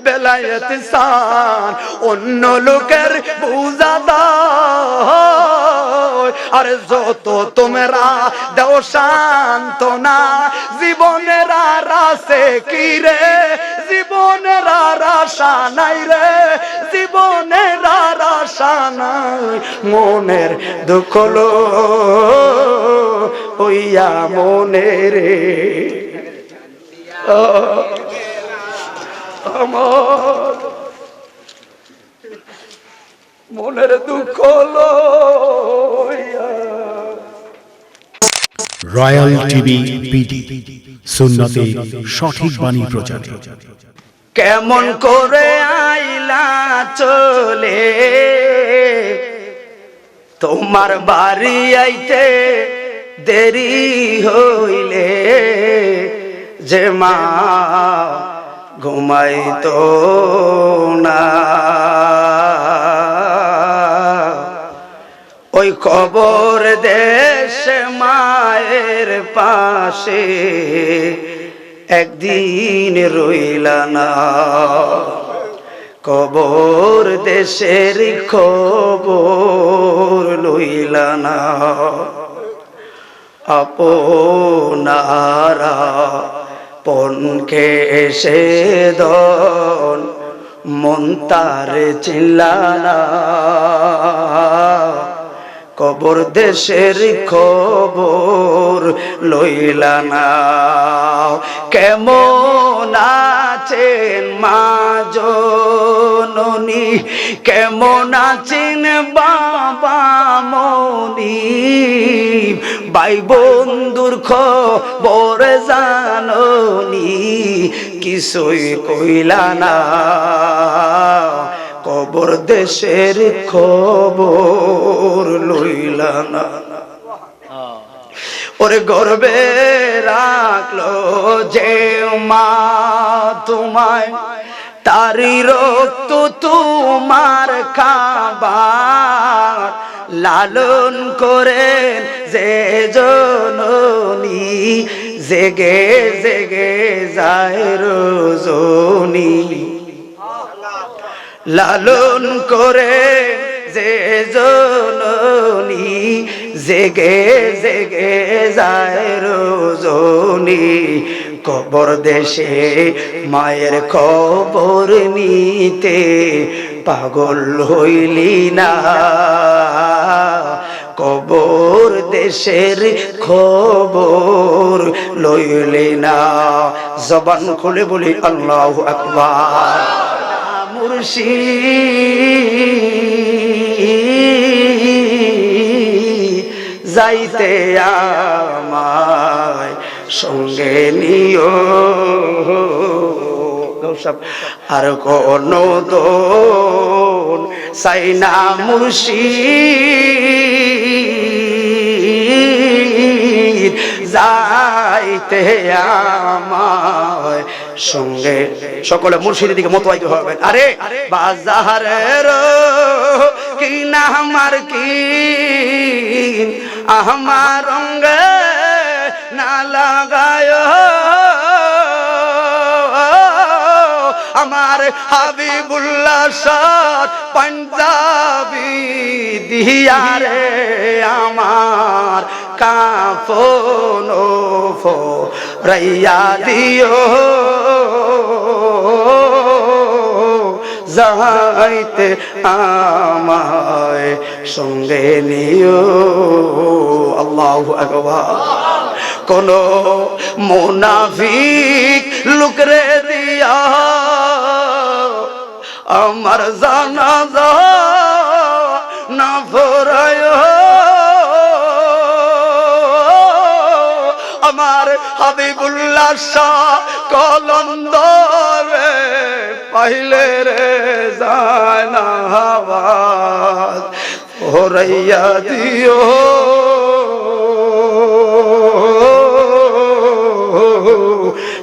বেলায়েত সান অন্য লোকের বুঝাদা আরে যত তোমরা দেও শান্তনা জীবনের আর আছে কি রে? জীবনের আর নাই রে। জীবনের আর নাই। মনের দুঃখ লো হইয়া মনে রে। আমার মনের দুঃখ রয়্যাল টিভি বিডি সুন্নতে সঠিক বাণী প্রচার। কেমন করে আইলা চলে? তোমার বাড়ি আইতে দেরি হইলে যে মা ঘুমাইতো না। ওই কবর দেশ মায়ের পাশে একদিন রইলা না। কবর দেশের খবর লইলা না। আপনারা পনকে এসে দন, মন তার কবর দেশের খবর লইলা না। কেমন আছেন মা জননী? কেমন আছেন বাবা মনি? ভাই বন্ধুর খবর জাননি, কিছুই কইলা না। কবর দেশের খবর লইলা না। ওরে গর্বে রাখল যে মা তোমায় তারি রক্ত তোমার খাবার লালন করেন যে জননী, জেগে জেগে যায় রোজনী। লালন করে যে জননী জেগে জেগে যায় রোজনী। কবর দেশে মায়ের খবর নিতে পাগল হইলি না। কবর দেশের খবর লইলি না। জবান খুলে বলি, আল্লাহ আকবার মুর্শি যাইতে আমায় সঙ্গে নিও। গৌসব আর কোন দোন সাইনা মুর্শি যাইতে আমায় সঙ্গে, সকলে মুর্শিদের দিকে মতোয়াইতে হবে আরে, বাজারের কি না আমার কি আমার না লাগায়। আমার হাবিবুল্লাহ সার পাঞ্জাবি দিয়ারে আমার কাফন ফো দিও। যাইতে আমায় সঙ্গে নিও। আল্লাহ আকবার। কোন মোনাফিক লুকরে দিয়া আমার জানাজা আমার হাবিবুল্লাহ শাহ কলন্দরে পাইলে রে জানা আওয়াজ। ভরাইয়া দিও।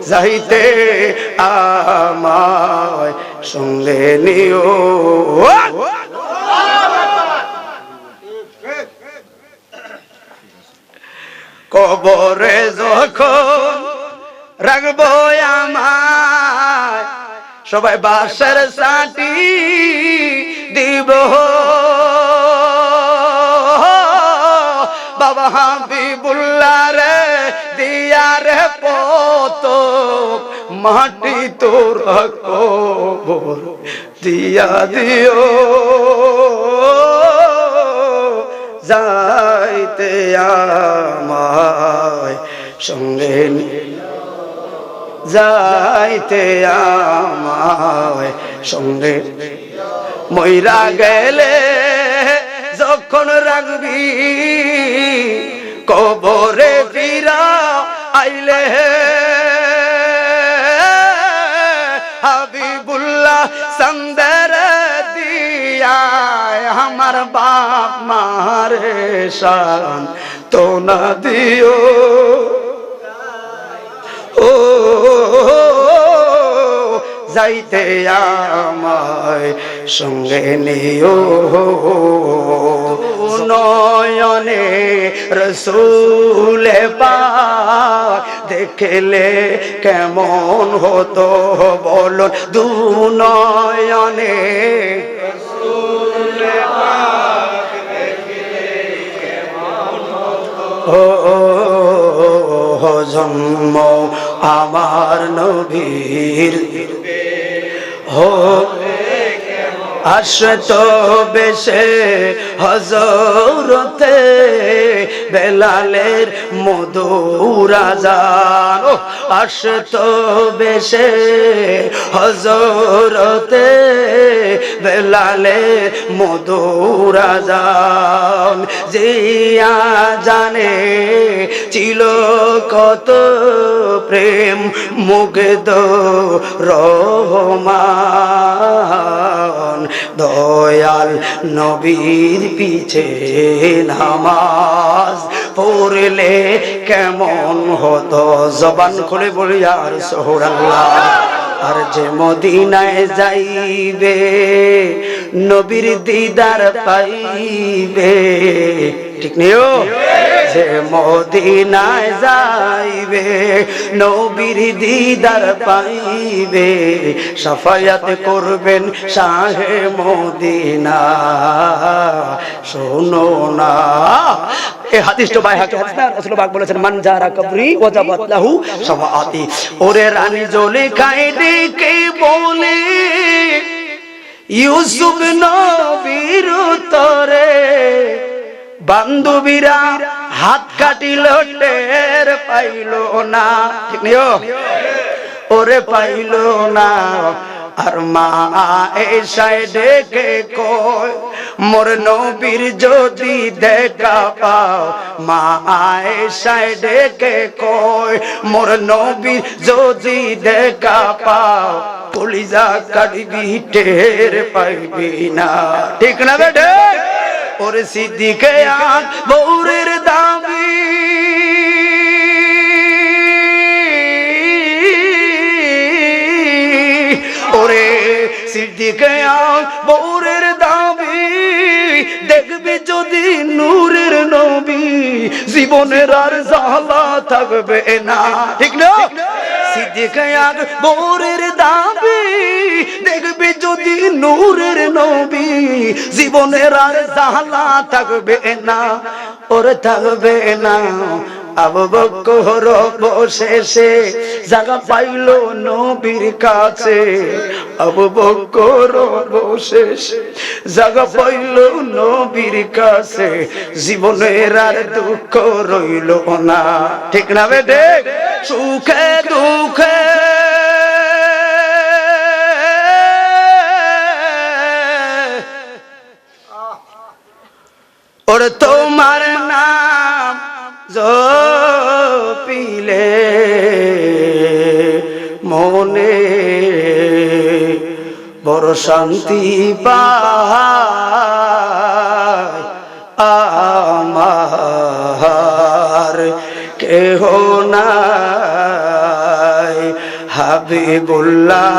যাইতে আমায় সঙ্গে নিও। কবরে যখন রাখব আমায়, সবাই বাসার সাটি দিব। বাবা হাবিবুল্লাহ রে দিয়া রে পত মাটি তোর কবর দিয়া দিও। যাইতে আমায় সঙ্গে যাইতে আমায় সঙ্গে ময়রা গেলে যখন রাখবি কবরে ফিরা আইলে হাবিবুল্লাহ, সন্দর দিয়া আমার বাপ মারে শান তো না দিও। ও, যাইতে আমায় সঙ্গে নিও। নয়নে রসুলে পা দেখলে কেমন হতো বলো দু নয়নে জন্ম আমার নবীর। হো আসত বেশে হজরতে বেলালের মধুরাজান আসত বেশে হজরতে বেলালের মধুরাজান জিয়া জানে ছিল কত প্রেম মুগ্ধ রহমান। দয়াল নবীর পিছে নামাজ পড়লে কেমন হতো? জবান খুলে বলি আর সোহরাল্লাহ আর যে মদিনায় যাইবে, নবীর দিদার পাইবে ঠিক নেও? যে মদিনায় যাইবে, নবীর দিদার পাইবে, সাফায়াত করবেন শাহে মদিনা। শোনো না। এই হাদিসটা বাই হাকে হাদিস না, রাসূল পাক বলেছেন, মান জারা কবরি ওয়াজাবাত লাহু শাফাআতি ওরে রানী জলে খায় ডেকে বলে, ইউসুফ নবীর তরে বান্ধবীরা হাত কাটিল, টের পাইল না। ঠিক ওরে পাইল না। আর মা এসায় ডেকে কয়, মোর নবীর যদি দেখা পাও। মা এসায় ডেকে কয়, মোর নবীর যদি দেখা পাও, কলিজা কাটবি, টের পাইবি না। ঠিক না বেটে? ওরে সিদ্দিকে আন বৌরের দাবি ওরে সিদ্দিকে আন বৌরের দাবি দেখবে যদি নূরের নবী, জীবনের আর জ্বালা থাকবে না। ঠিক না? সিদ্দিকে আন বৌরের দাবি। দেখবে যদি নূরের নবী, জীবনের আর জাহালা থাকবে না, ওর থাকবে না। আবু বকর বসেছে জায়গা পাইল নবীর কাছে। আবু বকর বসেছে জায়গা পাইল নবীর কাছে। জীবনের আর দুঃখ রইল না। ঠিক না বেটে সুখে দুঃখে। ওর তোমার জপিলে মনে বড় শান্তি পায় আমার। কেহ নাই হাবিবুল্লাহ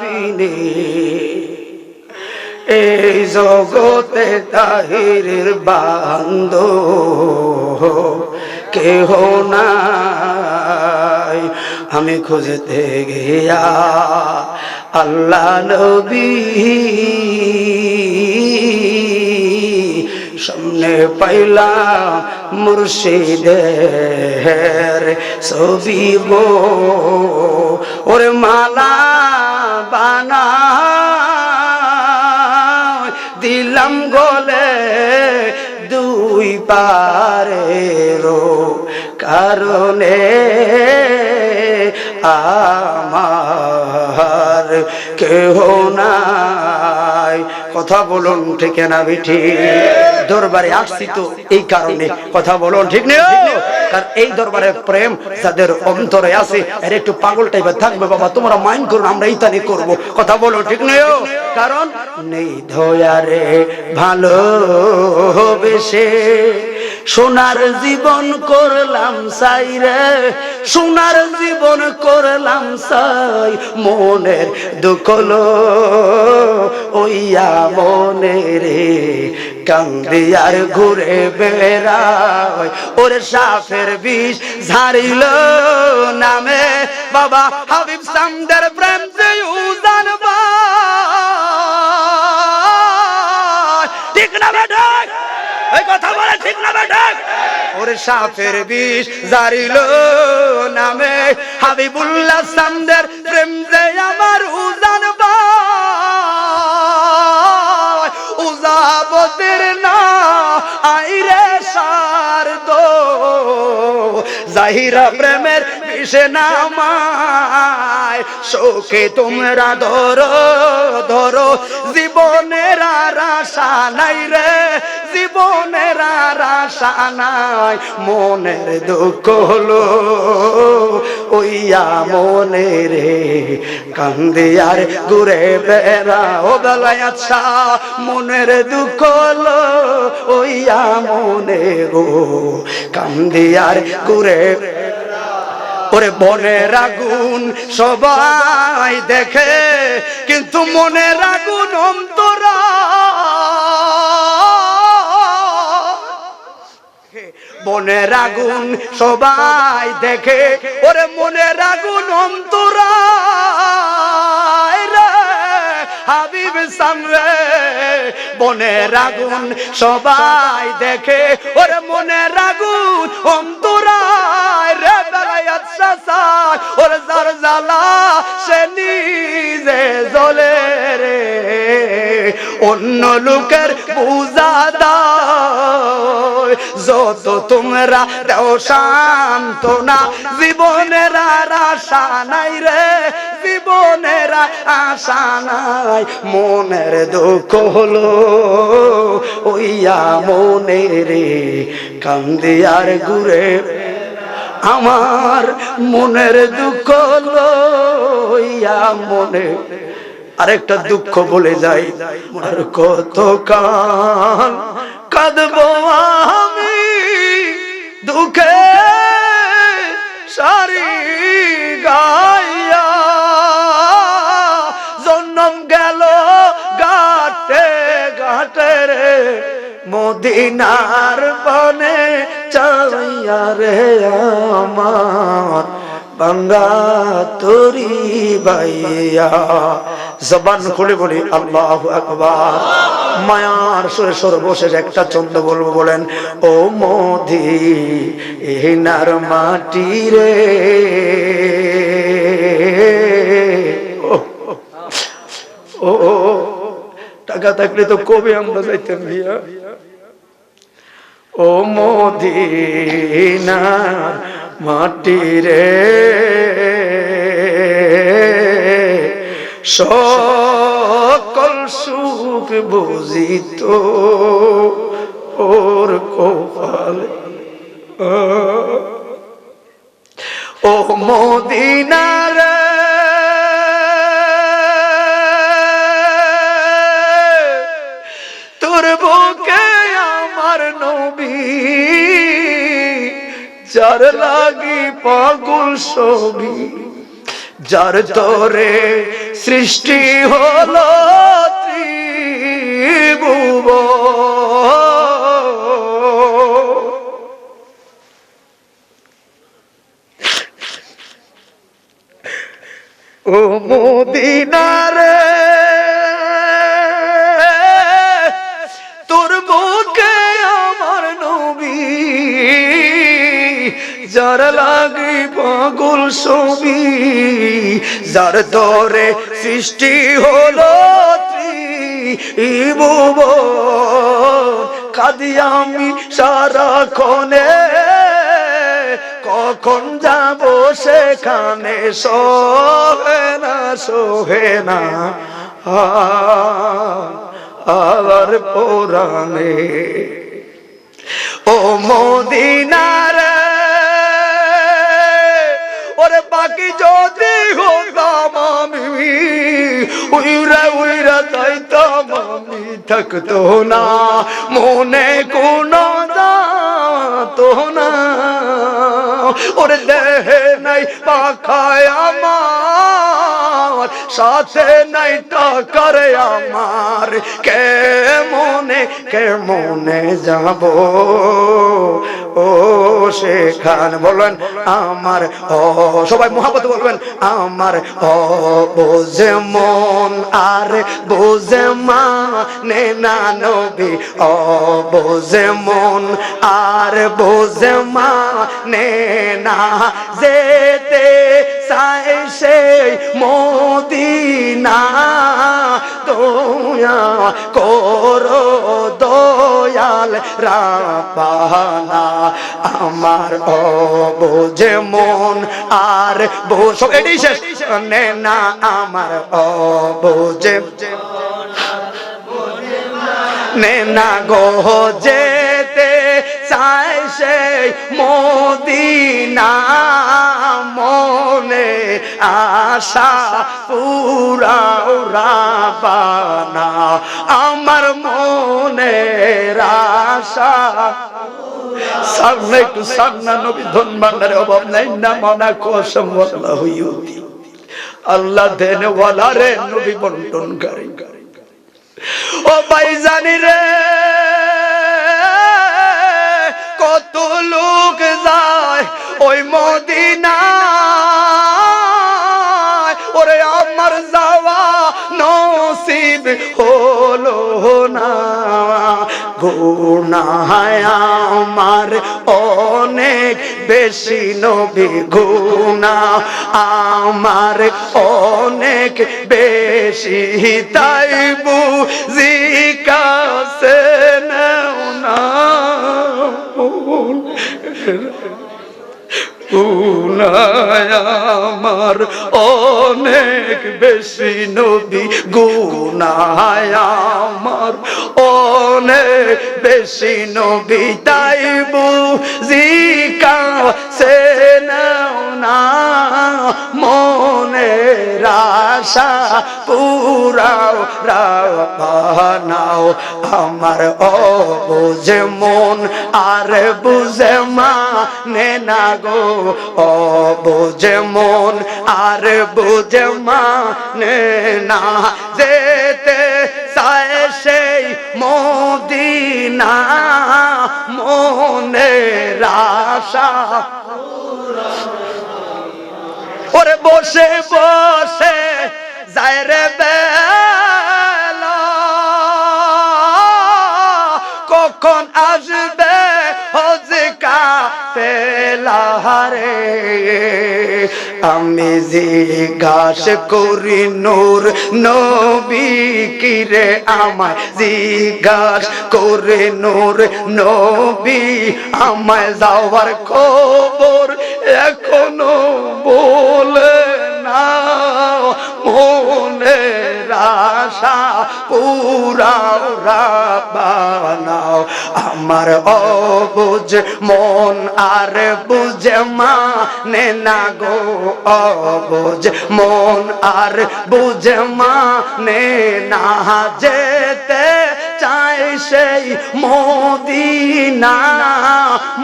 বিনে জগতে তাহিরের বান্দ কেহ নাই। আমি খুঁজতে গিয়া আল্লাহ নবী সামনে পাইলাম মুর্শিদের ছবি গো। ওরে মালা বানা দুই পারেরও কারণে আমার কেহ নাই কথা বলুন, ঠিক না বিঠি? দরবারে আসছি তো এই কারণে কথা বলুন, ঠিক নেই কারণ এই দরবারে প্রেম যাদের অন্তরে আছে, এর একটু পাগল টাইপের থাকবে, বাবা, তোমরা মাইন্ড করুন আমরা ইতানি করব। কথা বলো ঠিক নেই কারণ নেই ধোয়ারে ভালো বেশে সোনার জীবন করলাম সাই রে, সোনার জীবন করলাম সাই মনের দুকলো ওইয়া মনে রে কান্দিয়ার ঘুরে বেড়ায়। ওরে সাফের বিষ ঝাড়িল নামে, বাবা হাবিব সামদের প্রেম যে উজান ঠিক না এই কথা বলে ঠিক না বেঠাক ওরে সাফের বিষ জারিল নামে। হাবিবুল্লাহ সামদের প্রেম যে আমার উজান উজাবতের না, আইরে সার দো। জাহিরা প্রেমের বিষে নামায়? শোকে তোমরা ধরো ধরো। জীবনের আর আশা নাই রে, জীবনের আর আশা নাই। মনের দুঃখ হলো ওইয়া মনে রে কান্দে আর ঘুরে বেড়া ও বেলায় আচ্ছা মনের দুঃখ হলো ওইয়া মনে গো কান্দে আর ঘুরে ওরে বনের আগুন সবাই দেখে, কিন্তু মনের আগুন অন্তরা। বনের আগুন সবাই দেখে, ওরে মনের আগুন অন্তরা। হাবিব সামরে বনের আগুন সবাই দেখে, ওরে মনের আগুন অন্তরায় রে সাসায় ওরে সে নিজে রে। অন্য লোকের পূজা যত তোমরা দেও না জীবনের আর আশা নাই রে। জীবনের আশা নাই, মনের দুঃখ হলো ওইয়া মনে রে। কান্দে আর ঘুরে আমার মনের দুঃখ হলো ওইয়া মনে আরেকটা দুঃখ বলে যাই। আর কত কান কাঁদবো আমি দুঃখে সারি গাইয়া। জন্ম গেল গাটে গাটে রে, মদিনার বনে চাইয়া রে আমার বাঙ্গা তোরি বাইয়া জবান খুলে বলি আল্লাহ আকবার মায়ার সুরে সর্বশেষ একটা চন্দ বলব বলেন ও মোদি এনার মাটি রে ও, টাকা থাকলে তো কবে আমরা যাইতাম ভিয়া ও মদিনা মাটি রে। সকল সুখ বুঝিত ওর কপাল। ও মদিনা রে তোর আমার নবী যার লাগি পাগল ছবি যার তরে সৃষ্টি হলো ও মদিনারে যার লাগে পাগল ছবি, যার দরে সৃষ্টি হলো ত্রিভুব কাদি আমি সারাক্ষণে, কখন যাব সেখানে? সোহে না সোহে না। আর পুরাণে। ও মদিনারে ওরে বাকি যদি হতাম আমি, উইরা উইরা যাইতাম আমি থাকতো না। মনে কোনো তো না। ওরে দেহে নাই পাখায় আমার সাথে নাই টাকার আমার। কে মনে কে মনে যাব? ও, সেখান বলবেন, আমার ও সবাই মহাপত বলবেন, আমার ও বোঝে মন আর বোঝে মা নে না নবী। ও বোঝে মন আর বোঝে মা নে। না যেতে চাই সেই মদিনা দয়া করো দয়াল রাপানা আমার অবোঝে মন আর বোঝ এটি শেষ। নে আমার অবোঝে নে না গো যেতে চাই সেই মদিনা মনে আশা পুরাও রাবানা। আমার মনে আশা। সামনে একটু সামনা নবী ধন ভান্ডারে অভাব নাই না, মনা কসম ইউতি আল্লাহ দেন ওয়ালা রে নবী বন্টন করে। ও ভাই জানি রে। কত লোক যায় ওই মদিনা ওরে আমার যাওয়া নসিব হলো না। গুনায় আমার অনেক বেশি নবী গুনা। আমার অনেক বেশি তাই বুঝি কাছে না। আমার অনেক বেশি নদী গুনায় আমার অনেক বেশি নবী তাই বুঝি কাছে না, মনের আশা পুরাও রাও আমার অবুঝে মন আর বুঝে মা নে গো। অবুঝে মন আর বুঝে মা নে। যেতে সেই মদিনা, মনের আশা ওরে বসে বসে যায় রে বেলা পেলাহারে আমি জিজ্ঞাস করি, নূর নবী কিরে আমায় জিজ্ঞাস করে, নূর নবী, আমায় যাওয়ার খবর এখনও বলে মনের আশা পুরাও বানাও আমার অবুঝ মন আর বুঝে মানে না গো অবুঝ মন আর বুঝে মানে না। যেতে চাই সেই মদিনা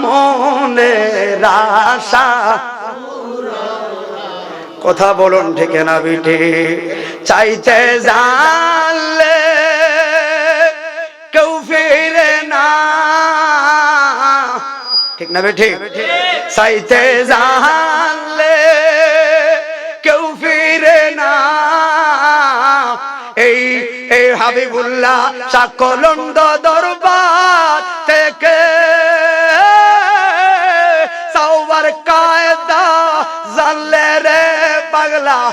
মনের আশা কথা বলুন ঠিক না বিটি চাইতে জানলে কেউ ফিরে না। ঠিক না বিটি চাইতে জানলে কেউ ফিরে না। এই এই হাবিবুল্লাহ সাকলন্দ দরবার থেকে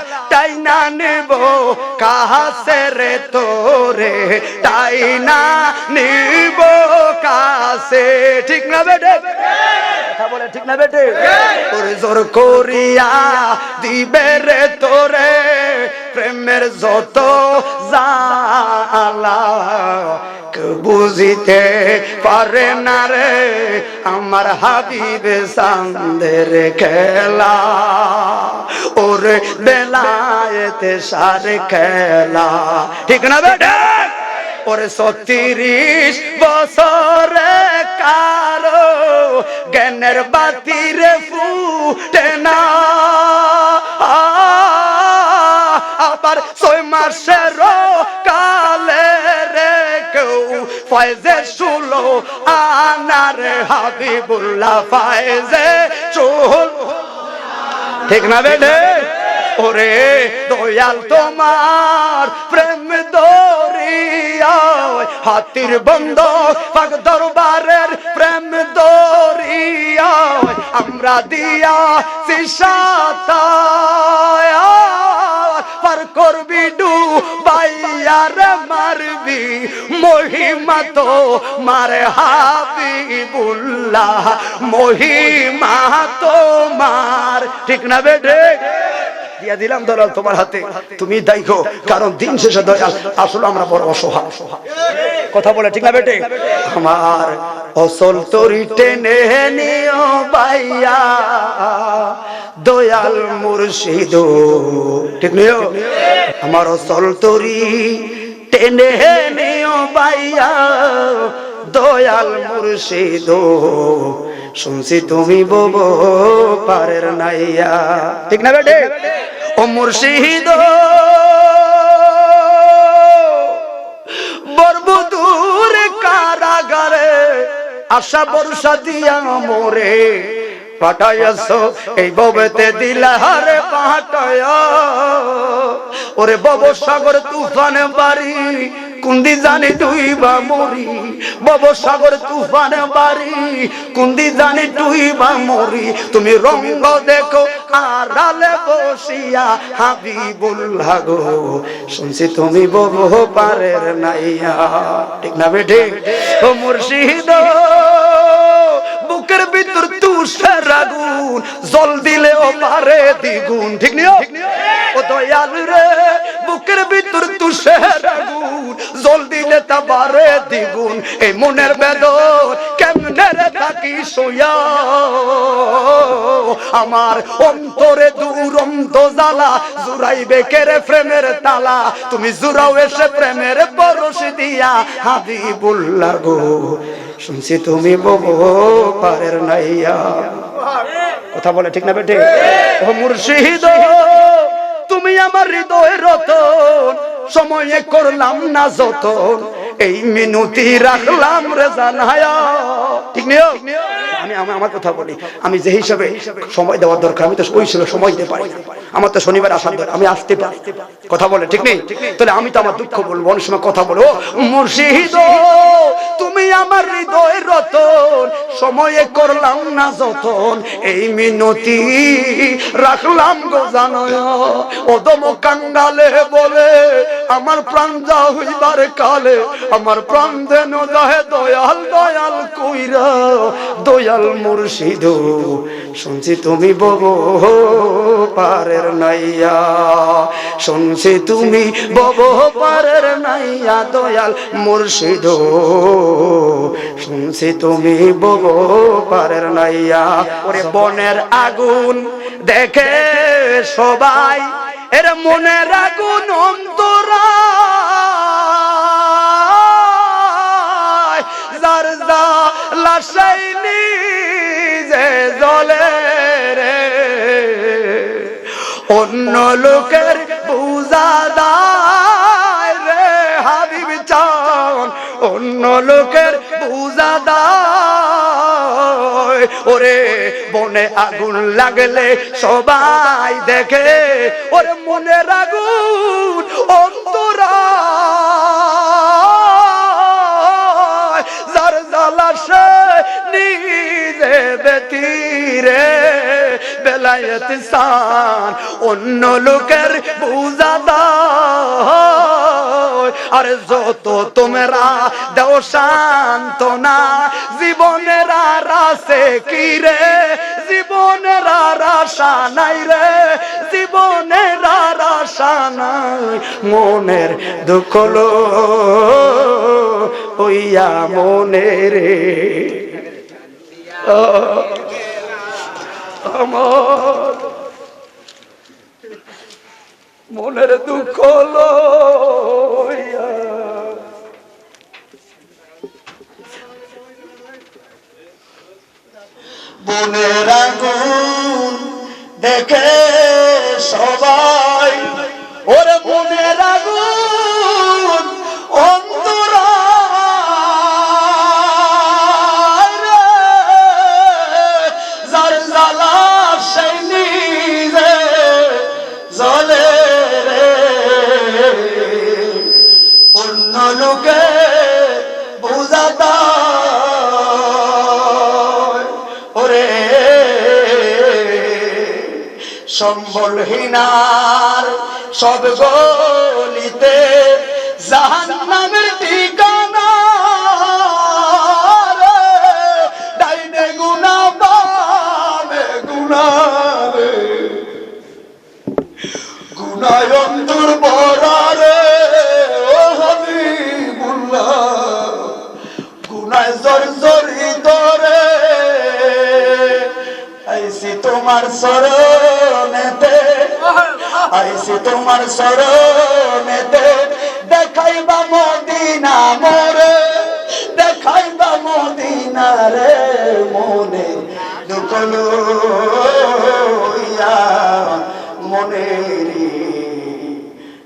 পাগলা টাইনা নেব? কাহাসে রে তোরে? টাইনা নিব কাছে? ঠিক না বেটে ঠিক না বেটে তোরে জোর করিয়া দিবে রে তোরে। প্রেমের যত জালা বুঝিতে পারে না রে, আমার হাবিবে সান্দের খেলা ওরে বেলায়েতে সার খেলা। ঠিক না বেটে ওরে সত্তিরিশ বছরে কারও জ্ঞানের বাতিরে ফুটে না। ফয়েজে শুলো, আনার হাবিবুল্লাহ, ফয়েজে চুল ঠিক না বেডে ওরে দয়াল তোমার প্রেম দরিয়া হাতির বন্ধ, পাক দরবারের প্রেম দরিয়া আমরা দিয়া সিসাতায় পার করবি ডু বাইয়ার মারবি, মহিমা তো মারে হাবিবুল্লাহ, মহিমা তো মার। ঠিক না বেটে দিয়া দিলাম দয়াল তোমার হাতে। তুমি দেখো কারণ দিন শেষে দয়াল, আসলে আমরা বড় অসহায়। কথা বলে ঠিক না বেটে? আমার অসল তরি টেনে নিও দয়াল মুর্শিদ। ঠিক নিও? আমার অসল তরি টেনে নিও বাইয়া দয়াল মুর্শিদ, শুনছি তুমি বব পারের নাইয়া। ঠিক না বেটে? ও মুর্শিদ, বরবদুর কারাগারে আশা বর্ষা দিয়া মোরে পাঠাইয়াছ, এই ববেতে দিলাহারে পাঠায় ওরে বব সাগর তুফান বাড়ি কুন্দি জানি তুই বা মরি, বব সাগর তুফান বাড়ি কুন্দি জানি তুই বা মরি, তুমি রঙ্গ দেখো, আড়ালে বসিয়া হাবিবুল্লাহ গো। শুনছি তুমি বব পারের নাইয়া। ঠিক না বেঠে ও মুর্শিদ, বুকের ভিতর তুষার আগুন, জল দিলে ও পারে দ্বিগুণ। ঠিক নিও ও দয়াল রে, বুকের ভিতর তুষার তা বারে দ্বিগুণ এই মনের বেদন কেমনে রে থাকি সোয়া আমার অন্তরে দুরন্ত জ্বালা জুড়াইবে কেরে প্রেমের তালা? তুমি জুড়াও এসে প্রেমের পরশ দিয়া, হাবিবুল্লাহ গো। শুনছি তুমি ববো পারের নাইয়া। কথা বলে ঠিক না বেটে মুর্শিদ, তুমি আমার হৃদয়ের রতন। সময়ে করলাম না যতন। এই মিনতি রাখলাম রে জানায়া ঠিক আমি আমি আমার কথা বলি। আমি যে হিসাবে সময় দেওয়ার দরকার, আমি তো ওই হিসেবে সময় দিতে পারি। আমার তো শনিবার আসার দরকার, আমি আসতে পারি। কথা বলে, ঠিক নেই? তাহলে আমি তো আমার দুঃখ বলব, অনেক সময় কথা বলব। মুর্শিদ তুমি আমার হৃদয় রতন সময়ে করলাম না যতন। এই মিনতি রাখলাম গো জানয় কাঙ্গালে বলে, আমার প্রাণ যা হইবার কালে, আমার প্রাণ দেন দহে দয়াল দয়াল কইরা। দয়াল মুর্শিদ, শুনছি তুমি বব পারের নাইয়া। শুনছি তুমি বব পারের নাইয়া, দয়াল মুর্শিদ। শুনছি তুমি বব পারের নাইয়া। ওরে বনের আগুন দেখে সবাই, এর মনের আগুন অন্তরা। যার যা লাশাইনি যে জলে রে। অন্য লোকের বুঝাদায় রে হাবিব চান। অন্য লোকের বুঝাদায় ওরে বনে আগুন লাগলে সবাই দেখে। ওরে মনে আগুন অন্তরা। যার জ্বালাসে নিজে বেতিরে বেলায়ত সান অন্য লোকের বুঝাদা আর যত তোমরা দেও শান্তনা জীবনের আর আছে কি রে? জীবনের আর নাই রে। জীবনের আর নাই, মনের দুঃখ লো হইয়া মনের আমার মনের দুঃখ লইয়া সম্বলহীনার সব গলিতে জাহান্নামের ঠিকানা রে। ডাইনে গুনা বামে গুনা রে। গুনায় অন্তর বরারে ও হাবিবুল্লাহ গুনায় জর্জরিত রে আইসি তোমার শরণেতে আইসি তোমার শরণেতে দেখাইবা মদিনা মোরে, দেখাইবা মদিনা রে মনে দুকলো মনে রে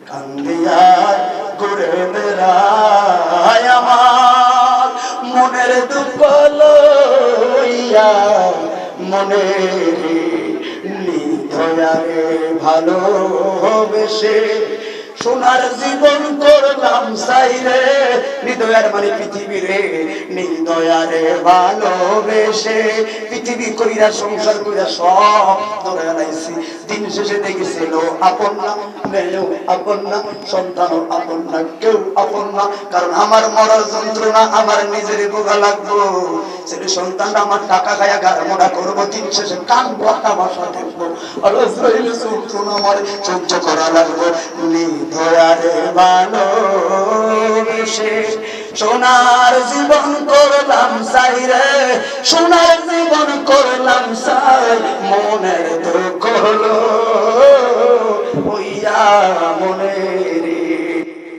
কান্দিয়ার ঘুরে বেড়ায় আমার। মনের দুঃখ লইয়া নিধয়ারে ভালোবেসে সোনার জীবন করলাম সাইরে নিদয়ার মানে পৃথিবী রে নিদয়ারে ভালোবেসে পৃথিবী কইরা, সংসার কইরা সব ধরে আনাইছি। দিন শেষে দেখেছিল আপন না, মেয়েও আপন না, সন্তানও আপন না, কেউ আপন না, কারণ আমার মরার যন্ত্রণা আমার নিজের বোঝা লাগবো। ছেলে সন্তান আমার টাকা খায়া মোড়া করব, দিন শেষে কান বাসা দেখব। আর যন্ত্রণা আমার সহ্য করা লাগবো। নিধয়ারে ভালোবেসে সোনার জীবন করলাম সাই রে, সোনার জীবন করলাম সাই মনের দুঃখ হলো হইয়া মনের